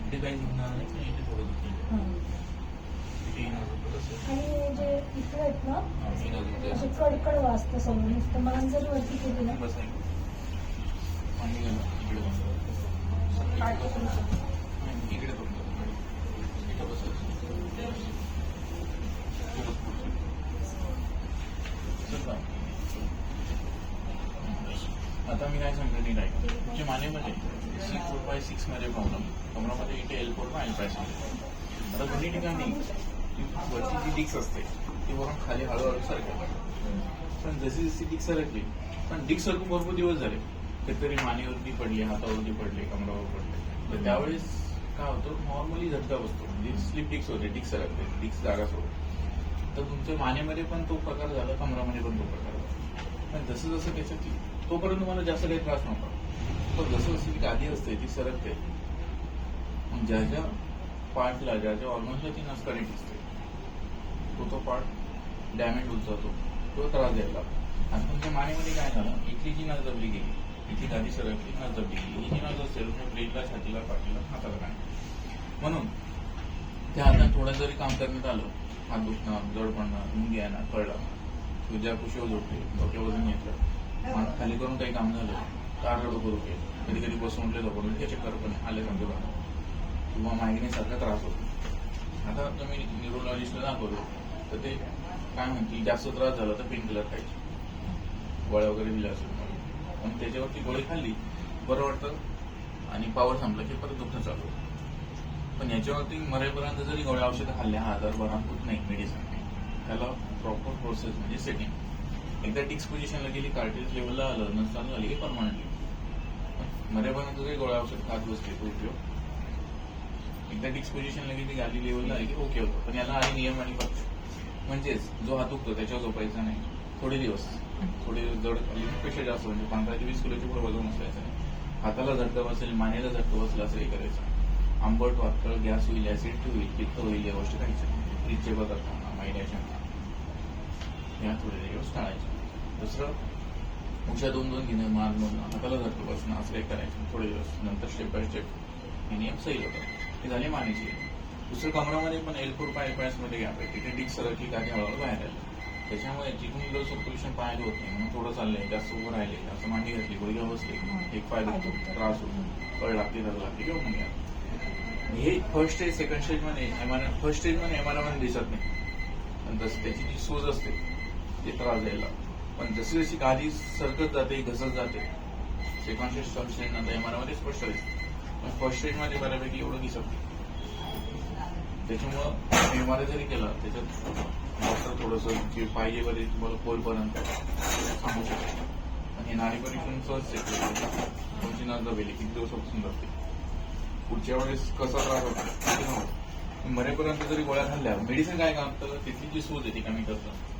इकडे काही दुखणार नाही. पण इथे थोडं आणि जे इकडे आहेत ना असे कडकड वाजतं सगळं नुसतं मान जर वरती केली ना बस पाणी इकडे बंद करतो. पाठ करून शकतो. नाही, इकडे बंद करतो. इथं बसायचं. खूपच पुढचं. चल बाय. आता मी काय सांगतो नीट तुमच्या मानेमध्ये सी फोर बाय सिक्समध्ये प्रॉब्लेम कमरामध्ये इथे L four by L five आता दोन्ही ठिकाणी वरची जी डिक्स असते ती वरून खाली हळूहळू सरकत. पण जशी जशी डिक्स सरकली पण डिक्स सरकून भरपूर दिवस झाले. कधीतरी मानेवरती पडली हातावरती पडले कमरावर पडले. तर त्यावेळेस काय होतं नॉर्मली झटका बसतो. म्हणजे स्लिप डिक्स होते डिक्स सरकते डिक्स जागा सोडते. तर तुमच्या मानेमध्ये पण तो प्रकार झाला कमरामध्ये पण तो प्रकार झाला. पण जसं जसं त्याच्यात तोपर्यंत तुम्हाला जास्त काही त्रास नव्हता. पण जसं जसं ती गादी असते ती सरकते ज्या ज्या पार्टला ज्या ज्या ऑर्गन्सला ती नसकाडी दिसते. तो तो पार्ट डॅमेज होत जातो. तो त्रास द्यायला. आणि तुमच्या मानेमध्ये काय झालं? इथली जी नस दबली गेली इथली गादी सरकली नस दबली गेली ही जी नस असते तर ब्रेनला छातीला पाठीला हाताला काय म्हणून त्या हातात थोडं जरी काम करण्यात आलं हात दुखणं जड पडणं मुंगी येणार कळलं तुझ्या कुशीवर झोपली डोक्या वजन घेतलं खाली करून काही काम झालं तर डोकं कधी कधी बसून उठले झोपून हे चक्कर करपणे आले समजा बघा किंवा मायग्रेनसारखा त्रास होतो. आता तुम्ही न्यूरोलॉजिस्टला दाखवलो तर ते काय म्हणतील जास्त त्रास झाला तर पेन किलर खायचे. गोळ्या वगैरे दिल्या असेल पण त्याच्यावरती गोळी खाल्ली बरं वाटतं. आणि पावर संपला की परत दुखणं चालू पण याच्यावरती मरेपर्यंत जरी गोळ्या औषधं खाल्ले हा आजार बरा होत नाही मेडिसिन त्याला प्रॉपर प्रोसेस म्हणजे सेटिंग एकदा डिक्स पोझिशनला गेली कार्टेज लेवलला आलं नसताना चालू झाली की परमनंटली मरेपर्यंत काही गोळ्या औषध खात बसले तो उपयोग. एकदा डिक्स पोझिशनला गेली गाली लेवलला आहे की ओके होतं. पण याला आधी नियम आणि पद्धत म्हणजेच जो हात दुखतो त्याच्यावर झोपायचा नाही. थोडे दिवस. थोडे जडपेक्षा जास्त म्हणजे पंधरा ते वीस किलोची पुढे वजन उचलायचं नाही. हाताला झटका बसेल मानेला झटका बसला असं हे करायचं. आंबट वाटतं गॅस होईल ऍसिड होईल पित्त होईल या गोष्टी खायच्या फ्रीजचे पदार्थ महिन्याच्या या थोडे दिवस टाळायचे. दुसरं उशा दोन दोन घेणं मार दोन हाताला झटका बसणं असं काही करायचं थोडे दिवस नंतर स्टेप बाय स्टेप हे नियम सही होतात. हे झाले मानेची. दुसरं कमरामध्ये पण एल फोर पायमध्ये गॅप आहे. तिथे डिक्स सरकली का ते हळूहळू बाहेर आलं. त्याच्यामुळे जिथून लो सर्क्युलेशन पाहायला होत नाही म्हणून थोडं चाललंय जास्त उभं राहिले जास्त मांडी घातली गुडघ्या बसले. एक पाय दुखतो त्रास होतो. कळ लागते धर लागते किंवा मग हे फर्स्ट स्टेज सेकंड स्टेजमध्ये एमआर फर्स्ट स्टेजमध्ये एमआरमध्ये दिसत नाही. तसं त्याची जी सूज असते ते त्रास द्यायला लागतं. पण जशी जशी गादी सरकत जाते घसरत जाते सेकंड स्टेज थर्ड स्टेज नंतर एमआरमध्ये स्पष्ट पण फर्स्ट स्टेज बऱ्यापैकी एवढं दिसत त्याच्यामुळं एमआरआय जरी केला त्याच्यात डॉक्टर थोडंसं जे पाहिजे वगैरे तुम्हाला खोलपर्यंत सांगू शकतो आणि हे नाडी परीक्षण सहज चेक केलं तुमची नस दबेली किती दिवसापासून जाते. पुढच्या वेळेस कसा त्रास होतो मरेपर्यंत जरी गोळ्या खाल्ल्या मेडिसिन काय काम तर तिथली जी सूज आहे ती कमी करतं.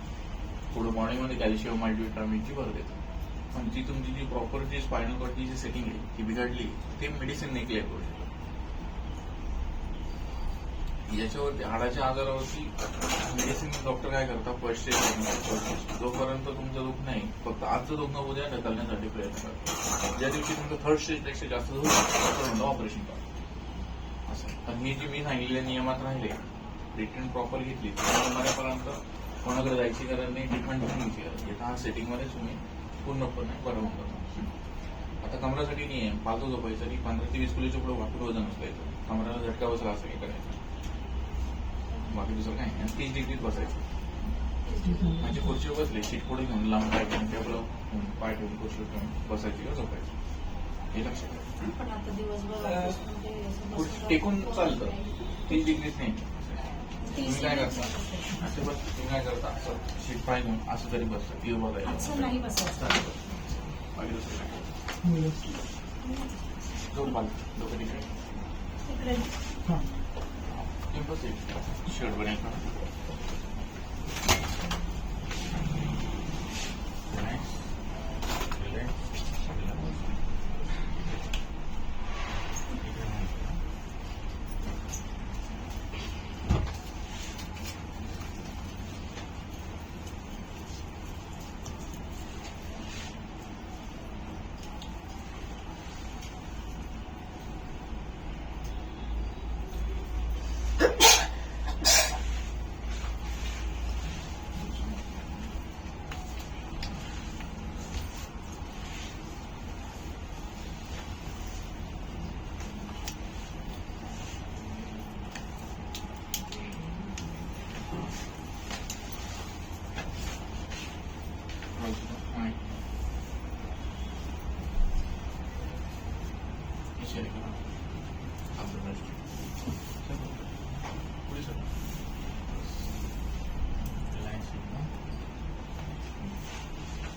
थोडं मध्ये कॅल्शियम मल्टीविटामिनची भर देतो. पण जी तुमची जी प्रॉपर जी स्पायनल कॉर्डची जी सेटिंग आहे ती बिघडली ते मेडिसिन नाही क्लिअर करू शकतो. याच्यावरती हाडाच्या आजारावरती मेडिसिन डॉक्टर काय करतात? फर्स्ट जोपर्यंत तुमचं दुःख नाही फक्त आजचं दुखणं उद्या ढकलण्यासाठी प्रयत्न करतात. ज्या दिवशी तुमचं थर्ड स्टेजपेक्षा जास्त दुखतं ऑपरेशन करा. असं. पण हे जे मी सांगितलेल्या नियमात राहिले ट्रीटमेंट प्रॉपर घेतली तर मरेपर्यंत कोणाकडे जायची गरज नाही ट्रीटमेंट घेऊन घ्यायची गरज नाही. हा सेटिंगमध्ये तुम्ही पूर्णपणे बरं होऊन आता कमरासाठी नियम पालतो झोपायचं की पंधरा ते वीस किलोच्या पुढे वाटून वजन उचलायचं कमराला झटका बसला असं हे करायचं बाकी दुसरं काय नाही. आणि तीस डिग्रीत बसायचं म्हणजे खुर्चीवर बसले शीट पुढे घेऊन लांब पाय घेऊन टेबल पाय ठेवून खुर्चीवर ठेवून बसायची का झोपायचं हे लक्षात ठेवा. खुर्ची टेकून. चालतं तीस डिग्रीत नाही तुम्ही काय करता असं बस तुम्ही काय करता असं शीट पाय असं तरी बसतं ती बघायला असं नाही बसायचं. बाकी दुसरं काय दोन बाल डोकं तिकडे तिकडे इम्पॉसिबल शर्ट बनायचं शेअर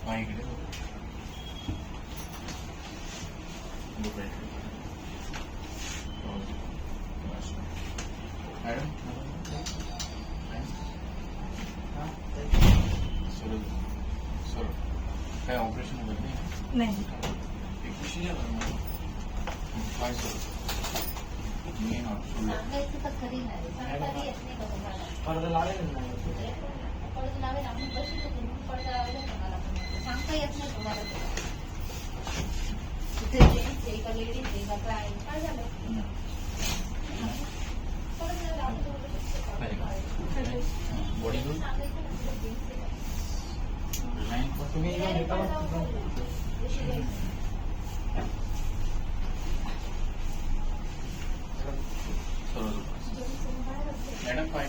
हा इकडे दुबई मॅडम सर सर काय ऑपरेशन वगैरे नाही? नाही. एक खुशी काय सर? मी पडदा लावेल ना? पडदा लावेल आपण बसू शकतो पडदा लावेल सांगता येत नाही तुम्हाला. तिथे जेंट्स आहे का लेडीज आहे का काय? काय झालं? बॉडी तुम्ही. मॅडम काय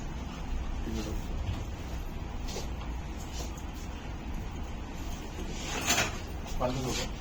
पालथं डोकं.